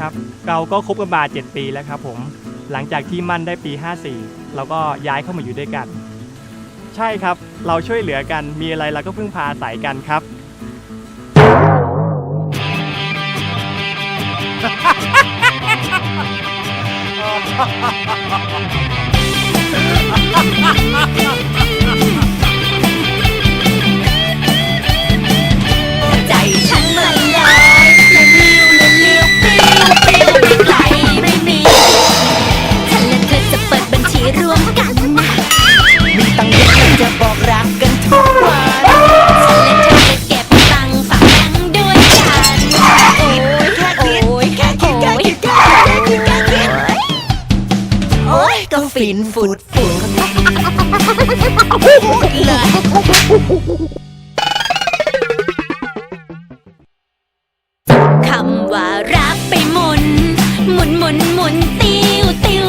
ครับเราก็คบกันมา7ปีแล้วครับผมหลังจากที่มั่นได้ปี 54 เราก็ย้ายเข้ามาอยู่ด้วยกัน ใช่ครับเราช่วยเหลือกันมีอะไรเราก็พึ่งพาอาศัยกันครับใจ ฟินฟุดฟุดเลยคำว่ารักไปหมุน หมุนหมุนหมุนติวติว